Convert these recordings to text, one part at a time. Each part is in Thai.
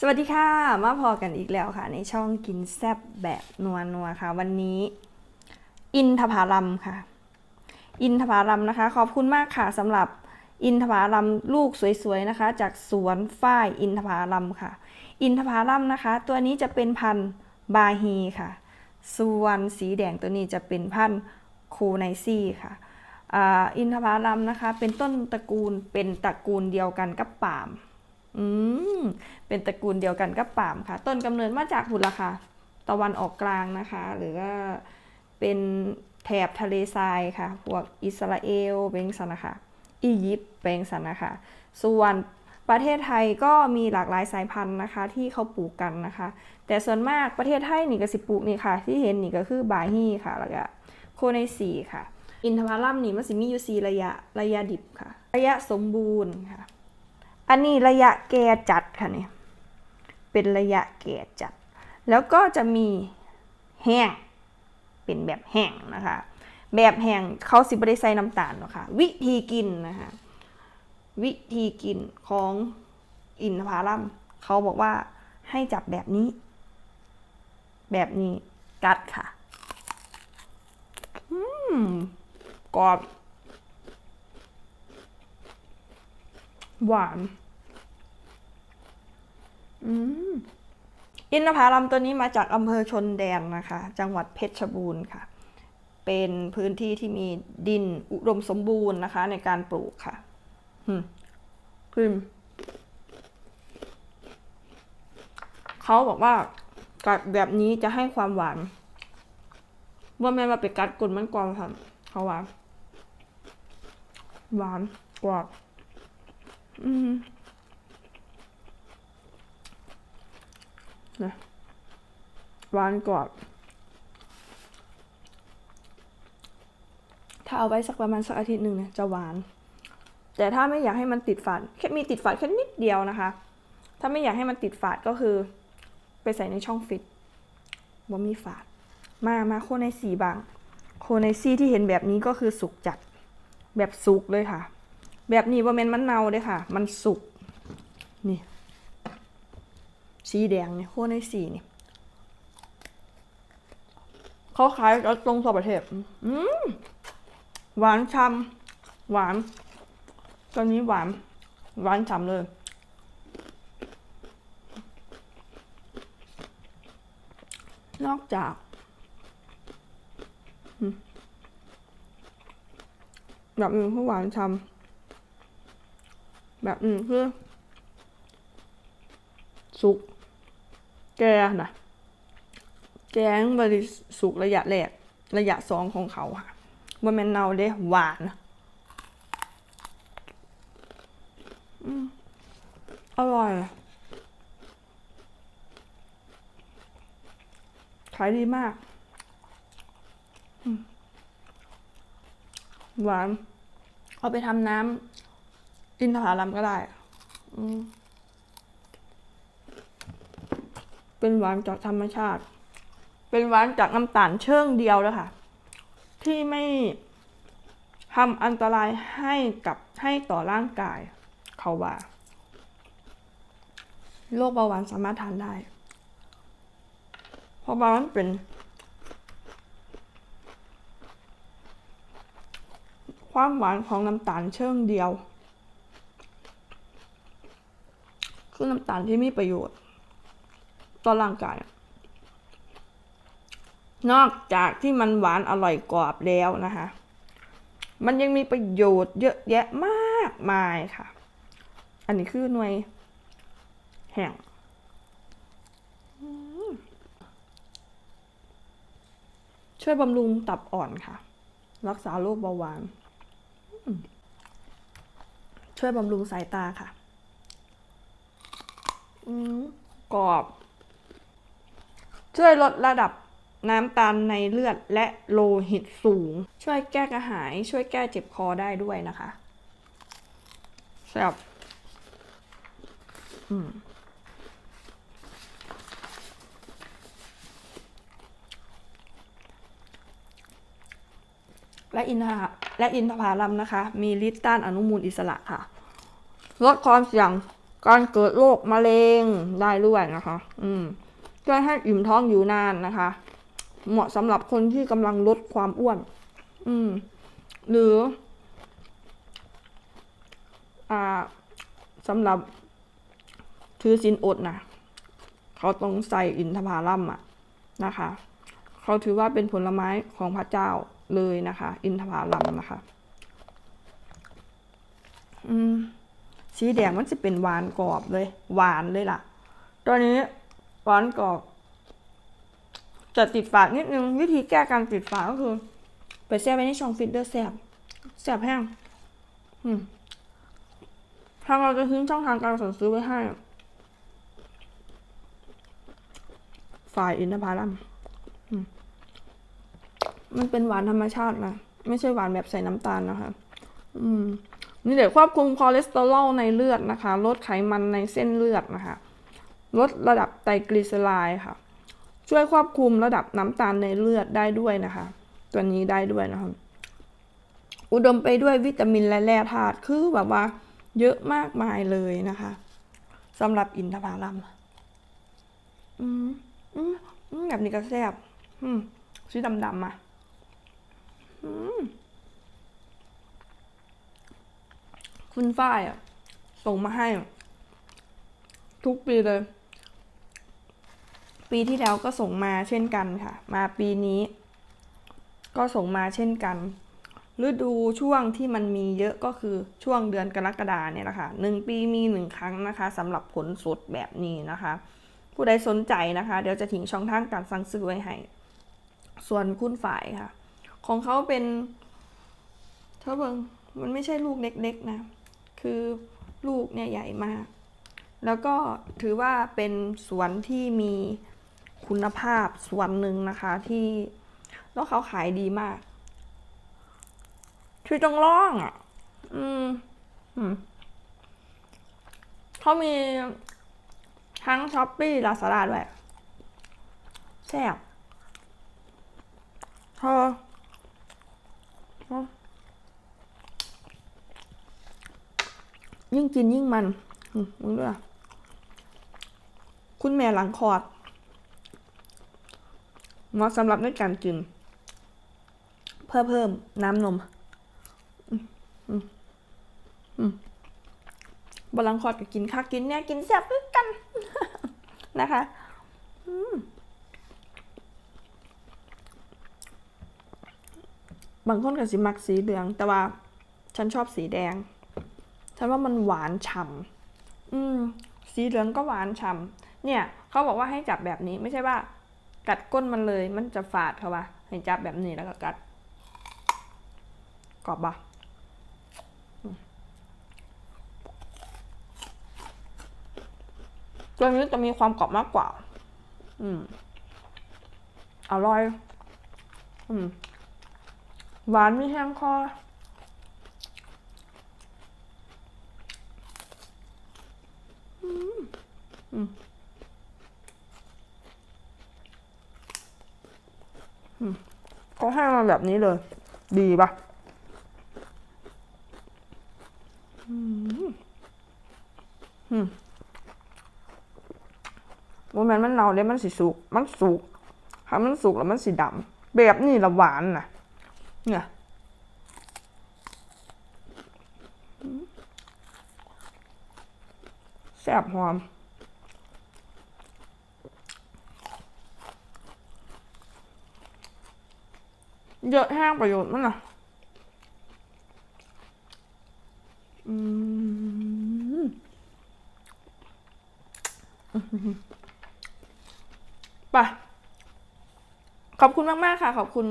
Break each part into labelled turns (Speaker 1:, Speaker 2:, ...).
Speaker 1: สวัสดีค่ะ มาพอกันอีกแล้วค่ะ ในช่องกินแซบแบบนัวนัวค่ะ วันนี้ อินทผลัมค่ะ อินทผลัมนะคะ ขอบคุณมากค่ะสำหรับอินทผลัมลูกสวยๆนะคะ จากสวนฝ้ายอินทผลัมค่ะ อินทผลัมนะคะ ตัวนี้จะเป็นพันธุ์บาฮีค่ะ ส่วนสีแดงตัวนี้จะเป็นพันธุ์โคไนซี่ค่ะอินทผลัมนะคะ เป็นต้นตระกูลเป็นตระกูลเดียวกันกับปาล์ม อืม เป็นตระกูลเดียวกันกับปาล์มค่ะ ต้นกำเนิดมาจากหุ่นละค่ะ ตะวันออกกลางนะคะ หรือว่าเป็นแถบทะเลทรายค่ะ พวกอิสราเอลเป็นสันนะคะ อียิปต์เป็นสันนะคะ ส่วนประเทศไทยก็มีหลากหลายสายพันธุ์นะคะ ที่เขาปลูกกันนะคะ แต่ส่วนมากประเทศไทยนี่ก็สิปลูกนี่ค่ะ ที่เห็นนี่ก็คือบาฮีค่ะ แล้วก็โคไนซีค่ะ อินทผลัมนี่มันสิมีอยู่สีระยะ ระยะดิบค่ะ ระยะสมบูรณ์ค่ะ อันนี้ระยะแกจัดค่ะเนี่ยเป็นระยะแกจัด แล้วก็จะมีแห้ง เป็นแบบแห้งนะคะ แบบแห้งเขาสิบได้ใส่น้ำตาลหรอกค่ะ วิธีกินนะคะวิธีกินของอินทผลัมเขาบอกว่าให้จับแบบนี้ แบบนี้กัดค่ะ อืมกรอบ หวาน อืม อินทผลัมตัวนี้มาจากอำเภอชนแดนนะคะ จังหวัดเพชรบูรณ์ค่ะ เป็นพื้นที่ที่มีดินอุดมสมบูรณ์นะคะ ในการปลูกค่ะอืมครีมเขาบอกว่ากัดแบบนี้จะให้ความหวาน ว่าแม่มาไปกัดกลนมันกรองค่ะเขาว่าหวานกว่า อืมนะหวานกรอบถ้าเอาไว้สักประมาณสักอาทิตย์หนึ่งเนี่ยจะหวาน แต่ถ้าไม่อยากให้มันติดฝาดแค่มีติดฝาดแค่นิดเดียวนะคะ ถ้าไม่อยากให้มันติดฝาดก็คือ ไปใส่ในช่องฟิตว่ามีฝาด มามาโคในสีบาง โคในซี่ที่เห็นแบบนี้ก็คือสุกจัดแบบสุกเลยค่ะ แบบนี้ว่าเมนมันเนาเลยค่ะ มันสุก นี่ สีแดงเนี่ยโคในสีนี่ เขาขายตรงสอบประเทศอืมหวานช่ำหวาน ตอนนี้หวาน หวานฉ่ำเลย นอกจากแบบอื่นคือหวานฉ่ำ แบบอื่นคือสุก แกนะแกงบริสุกระยะแรก ระยะสองของเขาค่ะว่าแมนเนาเด้หวานอืมอร่อยขายดีมาก หวาน เอาไปทำน้ำ อินทผลัมก็ได้อืเป็นหวานจากธรรมชาติ เป็นหวานจากน้ำตาลเชิงเดียวแล้วค่ะ ที่ไม่ทำอันตรายให้กับให้ต่อร่างกาย เขาว่าโรคเบาหวานสามารถทานได้ เพราะว่ามันเป็น ความหวานของน้ำตาลเชิงเดียว คือน้ำตาลที่มีประโยชน์ ต่อร่างกาย นอกจากที่มันหวานอร่อยกรอบแล้วนะคะ มันยังมีประโยชน์เยอะแยะมากมายค่ะ อันนี้คือหน่วย แห้งช่วยบำรุงตับอ่อนค่ะ รักษาโรคเบาหวาน ช่วยบำรุงสายตาค่ะ กรอบ ช่วยลดระดับน้ำตาลในเลือดและโลหิตสูง ช่วยแก้กระหาย ช่วยแก้เจ็บคอได้ด้วยนะคะแซ่บอืมและอินทผและอินทผลัมนะคะ มีฤทธิ์ต้านอนุมูลอิสระค่ะ ลดความเสี่ยง การเกิดโรคมะเร็งได้ด้วยนะคะ อืมช่วยให้อิ่มท้องอยู่นานนะคะ เหมาะสำหรับคนที่กำลังลดความอ้วน อืม หรือ อ่าสำหรับถือสินอดนะเขาต้องใส่อินทผลัมอะนะคะ เขาถือว่าเป็นผลไม้ของพระเจ้าเลยนะคะ อินทผลัมนะคะ อืม สีแดงมันจะเป็นหวานกรอบเลย หวานเลยล่ะ ตัวนี้หวานกรอบจะติดฝาดนิดนึง วิธีแก้การติดฝาก็คือ ไปแช่ไว้ในช่องฟิตเดอร์แสบแสบแห้งทางเราจะทิ้งช่องทางการสั่งซื้อไว้ให้ฝ่ายอินทผลัมมันเป็นหวานธรรมชาตินะ ไม่ใช่หวานแบบใส่น้ำตาลนะคะ อืม นี่เดี๋ยวควบคุมคอเลสเตอรอลในเลือดนะคะ ลดไขมันในเส้นเลือดนะคะ ลดระดับไตรกลีเซอไรด์ค่ะ ช่วยควบคุมระดับน้ำตาลในเลือดได้ด้วยนะคะ ตัวนี้ได้ด้วยนะคะ อุดมไปด้วยวิตามินและแร่ธาตุ คือแบบว่าเยอะมากมายเลยนะคะสำหรับอินทผลัมอืมอืมอืมแบบนี้ก็แซ่บอืมสีดำๆอะอืม คุณฝ้ายอะ ส่งมาให้ ทุกปีเลย ปีที่แล้วก็ส่งมาเช่นกันค่ะ มาปีนี้ ก็ส่งมาเช่นกัน ฤดูช่วงที่มันมีเยอะก็คือช่วงเดือนกรกฎาเนี่ยแหละค่ะหนึ่งปีมีหนึ่งครั้งนะคะสำหรับผลสดแบบนี้นะคะ ผู้ใดสนใจนะคะ เดี๋ยวจะทิ้งช่องทางการสั่งซื้อไว้ให้ ส่วนคุณฝ่ายค่ะ ของเขาเป็นเธอเบิงมันไม่ใช่ลูกเล็กๆนะ คือลูกเนี่ยใหญ่มาก แล้วก็ถือว่าเป็นสวนที่มีคุณภาพสวนหนึ่งนะคะที่แล้วเขาขายดีมากที่ต้องร้องอะอืมอืมเขามีทั้งช้อปปี้ลาซาด้าด้วยแซ่บเธอเธอ ยิ่งกินยิ่งมันมึงด้วยคุณแม่หลังคอดเหมาะสำหรับในการกิน เพื่อเพิ่มน้ำนมบหลังคอดก็กินคักกินเนี่ยกินแซ่บกันนะคะบางคนก็สิมักสีเหลือง แต่ว่าฉันชอบสีแดง ฉันว่ามันหวานฉ่ำอืม สีเหลืองก็หวานฉ่ำเนี่ยเขาบอกว่าให้จับแบบนี้ไม่ใช่ว่า กัดก้นมันเลย มันจะฝาดเขาว่าให้จับแบบนี้แล้วก็กัดกรอบปะตัวนี้จะมีความกรอบมากกว่า อืม อร่อย อืม หวานไม่แห้งคอม อืม อืม เขาให้มาแบบนี้เลย ดีปะอืมอืมโมแมนมันเน่าเลยมันสิสุก มันสุกถ้ามันสุกแล้วมันสีดำแบบนี้ละหวานน่ะเนี่ยแซ่บหอม เยอะแห้งประโยชน์มันน่ะอืมไปขอบคุณมาก ๆ ค่ะ ขอบคุณ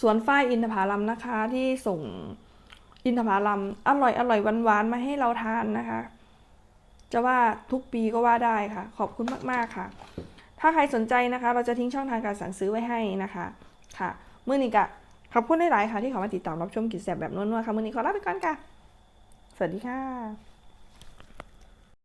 Speaker 1: สวนฝ้ายอินทผลัมนะคะ ที่ส่งอินทผลัมอร่อยอร่อยหวานๆมาให้เราทานนะคะ จะว่าทุกปีก็ว่าได้ค่ะ ขอบคุณมาก ๆ ค่ะ ถ้าใครสนใจนะคะ เราจะทิ้งช่องทางการสั่งซื้อไว้ให้นะคะ ค่ะเมื่อนี้กะขอบคุณได้หลายๆค่ะที่เขามาติดตามรับชมกิจแสบแบบนวลๆค่ะเมื่อนี้ขอลาไปก่อนค่ะ สวัสดีค่ะ